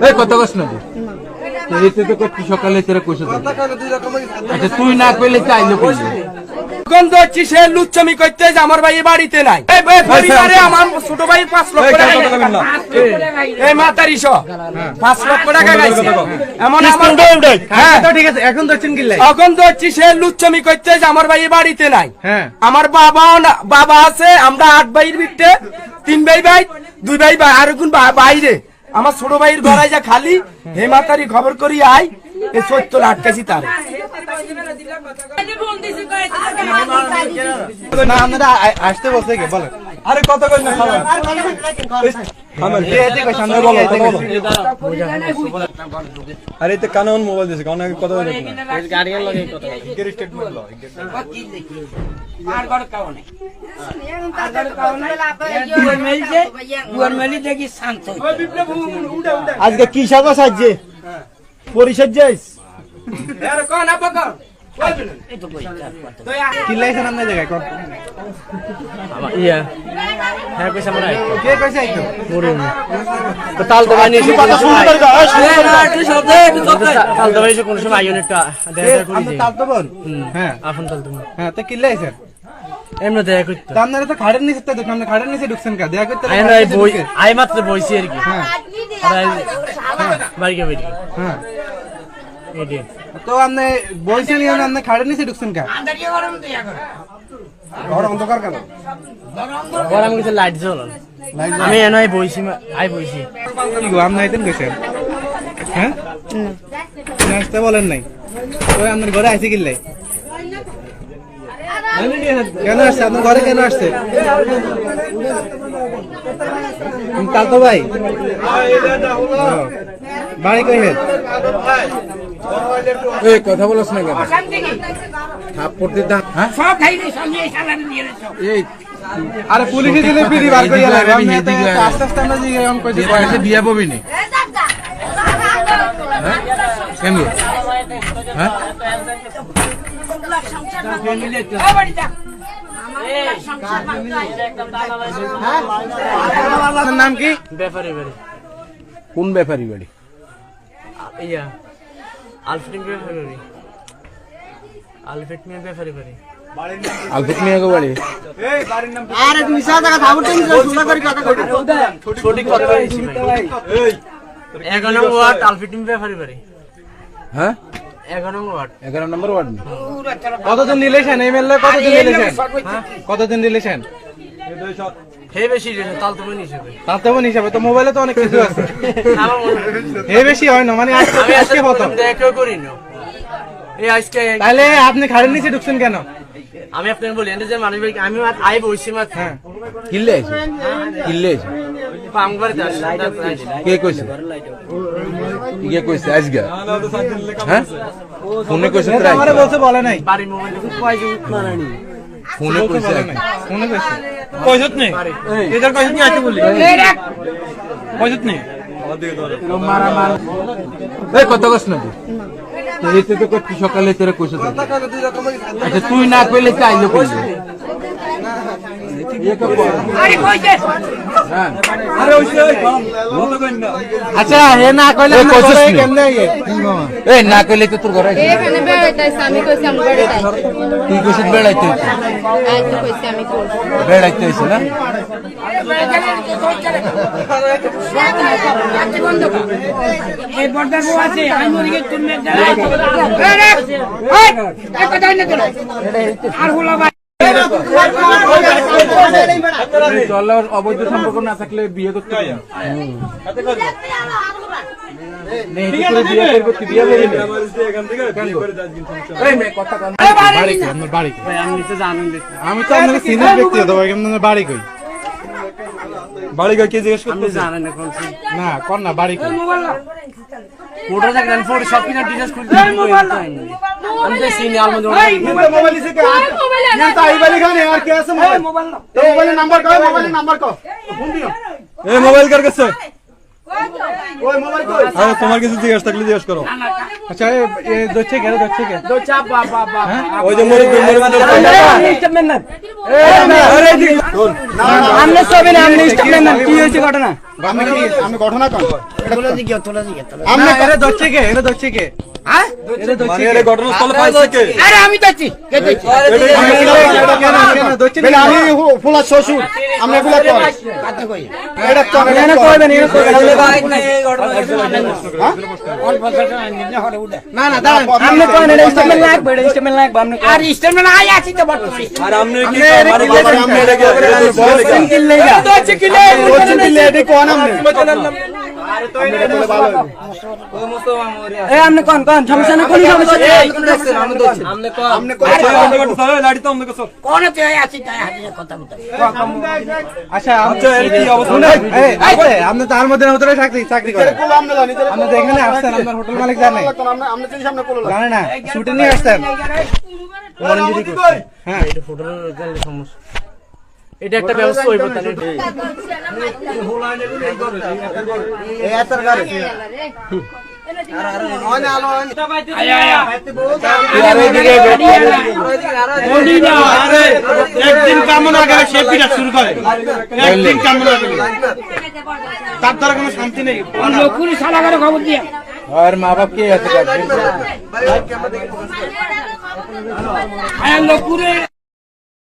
এই কত কষ্ট না এতে তো করছি সকালে তোরা কইছো আচ্ছা তুই না কইলে চাইলে কইলে গন্ধ হচ্ছে সে লুচ্ছমি করতে যে আমার ভাই বাড়িতে নাই। পরিবারে আমার ছোট ভাই পাঁচ লক্ষ টাকা এই মাতারি সহ পাঁচ লক্ষ টাকা গাইছে এমন আমার হ্যাঁ। তো ঠিক আছে এখন তো হচ্ছে সে লুচ্ছমি করতে যে আমার ভাই বাড়িতে নাই। হ্যাঁ। আমার বাবাও না বাবা আছে আমরা আট ভাইয়ের ভিতরে তিন ভাই ভাই দুই ভাই ভাই আর কোন বাইরে। আমার ছোট ভাইয়ের গড়াই যা খালি হে মাতারি খবর করি আই এ সত্য আটকাছি তার। না আপনারা আসতে বসে কি বলেন। আরে কত কই না খাবার আরে তে কানন মোবাইল দিছে কারণ আগে কথা বলে না। গাড়িয়ার লগে কথা স্টেটমেন্ট আজকে কি সাজা সাজছে? পরিষদ যাইস কিল্লাইছেন আপনার জায়গায় কোন ইয়া হ্যাঁ কে তাল তো বানিয়ে তো বানিয়ে কোন সময় আইও দেখা তাল তো তো খাড়ের নিচে খাড়ের নিচে ঢুকছেন কা দেখা করতে মাত্র বইছি আর কি হ্যাঁ বাড়ি গে বাড়ি হ্যাঁ তো আপনি বইছেন ইয়ে আপনি খাড়ের নিচে ঢুকছেন কা? ঘর অন্ধকার কেন? বড় আমি কিছু লাইট জ্বল আমি এনে আই বইছি আই বইছি। আপনি আইতেন কইছেন হ্যাঁ? না আসতে বলেন নাই। ওই আপনার ঘরে আইছে কিল্লাই কেন আসছে? আপনার ঘরে কেন আসছে? তাল তো ভাই বাড়ি কই? এই কথা বলছ না কেন? থাপ্পড় দিতে হ্যাঁ? এই আরে পুলিশে দিলে পিড়ি বার এদিকে লাগে আমি আস্তে আস্তে আমরা জিগে অন কইতে বয়সে বিয়া পাবি নি? হ্যাঁ? কেন? হ্যাঁ? নাম কি? ব্যাপারে বাড়ি। কোন ব্যাপারী বাড়ি? ইয়া। আলফ্রেড ব্যাপারে বাড়ি? আলফ্রেড মিয়া ব্যাপারে বাড়ি আলফুক মিয়া গো বাড়ি সঠিক কথা বলছি ভাই। এগারো নম্বর ওয়ার্ড আলফ্রেড মিয়া ব্যাপারে হ্যাঁ? এগারো নম্বর ওয়ার্ড। এগারো নম্বর ওয়ার্ড? কতদিন রিলেশন এমএলএ কতদিন রিলেশন কতদিন রিলেশন হে বেশি রে তাল তো হিসেবে। তাতে বোন হিসাবে তো মোবাইলে তো অনেক কিছু আছে। আমার মনে হয় হে বেশি হয় না মানে আজকে আজকে আজকে প্রথম। দেখা করি না। এই আজকে তাহলে আপনি খাড়ের নিচে ঢুকছেন কেন? আমি আপনাকে বলি যে মানুষ আমি আই বইছি মাত্র হ্যাঁ। কিল্লে আছে? কিল্লে আছে? পাম করে দাস কে কইছে? কে কইছে? আজকে হ্যাঁ? ফোনে কইছে আমারে বলছে বলে নাই। বাড়ি মোবাইল ফোনে কইছে ফোনে কইছে। কইছত নি? এটার কইছত নি আইতে বলি কইছত নি? এই কত কষ্ট না এতে তো করছি সকালে তোরা কইছো তো। আচ্ছা তুই না কইলে চাইলে কইলে। আরে কত আচ্ছা হে না কইলে এ, না কইলে নি? কেমনে আইয়ে? না কইলে তো তোর ঘরে আইছে। এখানে বেড়াইতেছে আমি কইছি তুই কইছিস কইছি না? পারি না। বিয়ে বিয়ে করবি না? এখান থেকে বিয়ে করে দাস কিন্তু এই মেয়ে, কথা কন। বাড়ি কই? বাড়ি আমি তো আপনাকে সিনিয়র ব্যক্তি বাড়ি কই? বাড়ি গিয়ে কে জিজ্ঞেস করতেছে? জানেন না কর না বাড়ি কই? ফটো দেখেন ফটো সব কিনা ডিটেলস খুলতে আমি তো সিনি আলমদ মোবাইল দিছে কে ये तो आई वाली खाने यार क्या है मोबाइल तो मोबाइल नंबर कहो मोबाइल नंबर कहो फोन दियो এ মোবাইল কার কাছে আরে তোমার কিছু জিজ্ঞেস থাকলে জিজ্ঞেস করো আচ্ছা এ এ ধরছে কে ধরছে কে ওই যে মুরব্বী মুরব্বী আমনে ছবি না আমনে স্টেটমেন্ট দেন কি হয়েছে ঘটনা আমি ঘটনা কন হ্যাঁ মানে কে কে ফুলার শ্বশুর আমি এগুলা কন এটা তো আমি এনে কইবেন এনে কইবেন না না দাঁড়ান আমনে কইবেন এটা স্টেটমেন্ট লাগবে এটা স্টেটমেন্ট লাগবে আমনে আর স্টেটমেন্ট আই আছি তো বর্তমানে আর আপনি কি আমার বাবা আপনি এটা কোন এ আমনে কোন কোন সমস্যা না কোন সমস্যা নেই আপনি কোন লাড়ি তো আমাদের কাছে কোন আছে আছি তাই হাতে কথা বলতে আচ্ছা আচ্ছা এর কি অবস্থা এই আছে আপনি তার মধ্যে হোটেলে চাকরি চাকরি করেন জানি আপনি তো এখানে আসছেন আপনার হোটেল মালিক জানে আমরা চিনি সামনে কোলা জানে না ছুটি নিয়ে আসছেন হ্যাঁ এটা একটা ব্যবস্থা হইব তাহলে। এই এতর গারে একদিন কামনা করে সে পিটা শুরু করে। একদিন কামনা করে। তার দ্বারা কোনো শান্তি নেই। লোকুরি সালা করে খবর দিয়া। আর মা বাপ কে আছে?